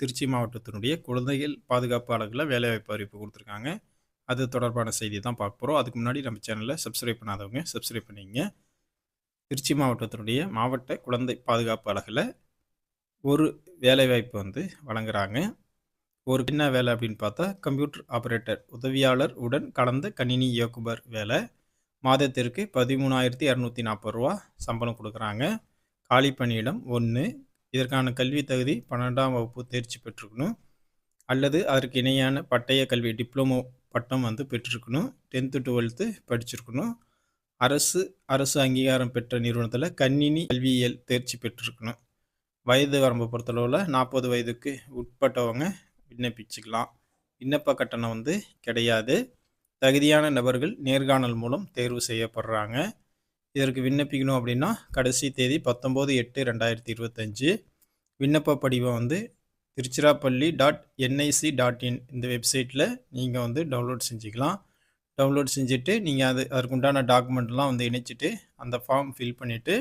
திருச்சி மாவட்டத்தினுடைய குழந்தைகள் பாதுகாப்பு வேலைவாய்ப்பு அறிவிப்பு கொடுத்துருக்காங்க. அது தொடர்பான செய்தி தான் பார்க்க போகிறோம் அதுக்கு முன்னாடி நம்ம சேனலில் சப்ஸ்கிரைப் பண்ணாதவங்க சப்ஸ்கிரைப் பண்ணிங்க திருச்சி மாவட்டத்தினுடைய மாவட்ட குழந்தை பாதுகாப்பு அலகில் ஒரு வேலைவாய்ப்பு வந்து வழங்குறாங்க. ஒரு என்ன வேலை அப்படின்னு பார்த்தா கம்ப்யூட்டர் ஆப்ரேட்டர் உதவியாளர் உடன் கலந்த கணினி இயக்குபர் வேலை. மாதத்திற்கு பதிமூணாயிரத்தி இரநூத்தி நாற்பது ரூபா சம்பளம் கொடுக்குறாங்க. காலி பணியிடம் ஒன்று இதற்கான கல்வி தகுதி பன்னெண்டாம் வகுப்பு தேர்ச்சி பெற்றிருக்கணும். அல்லது அதற்கு இணையான பட்டய கல்வி டிப்ளமோ பட்டம் வந்து பெற்றிருக்கணும். டென்த்து டுவெல்த்து படிச்சிருக்கணும். அரசு அரசு அங்கீகாரம் பெற்ற நிறுவனத்தில் கணினி கல்வியியல் தேர்ச்சி பெற்றிருக்கணும். வயது வரம்பை பொறுத்தளவில் நாற்பது வயதுக்கு உட்பட்டவங்க விண்ணப்பிச்சுக்கலாம். விண்ணப்ப கட்டணம் வந்து கிடையாது. தகுதியான நபர்கள் நேர்காணல் மூலம் தேர்வு செய்யப்படுறாங்க. இதற்கு விண்ணப்பிக்கணும் அப்படின்னா கடைசி தேதி பத்தொம்போது எட்டு ரெண்டாயிரத்தி இருபத்தஞ்சு. விண்ணப்ப படிவம் வந்து Tiruchirappalli dot NIC dot in இந்த வெப்சைட்டில் நீங்கள் வந்து டவுன்லோட் செஞ்சுக்கலாம். டவுன்லோட் செஞ்சுட்டு நீங்கள் அது அதற்குண்டான டாக்குமெண்ட்லாம் வந்து இணைச்சிட்டு அந்த ஃபார்ம் ஃபில் பண்ணிவிட்டு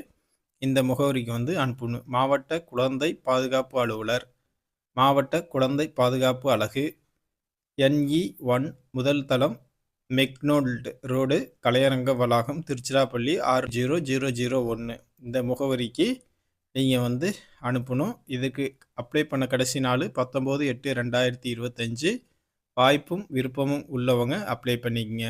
இந்த முகவரிக்கு வந்து அனுப்பணும். மாவட்ட குழந்தை பாதுகாப்பு அலுவலர் மாவட்ட குழந்தை பாதுகாப்பு அலகு என்இ ஒன் முதல் தளம் மெக்னோல்டு ரோடு கலையரங்க வளாகம் திருச்சிராப்பள்ளி ஆறு ஜீரோ ஜீரோ ஜீரோ ஒன்று இந்த முகவரிக்கு நீங்கள் வந்து அனுப்பணும். இதுக்கு அப்ளை பண்ண கடைசி நாள் பத்தொம்போது எட்டு ரெண்டாயிரத்தி இருபத்தஞ்சு. வாய்ப்பும் விருப்பமும் உள்ளவங்க அப்ளை பண்ணிக்கங்க.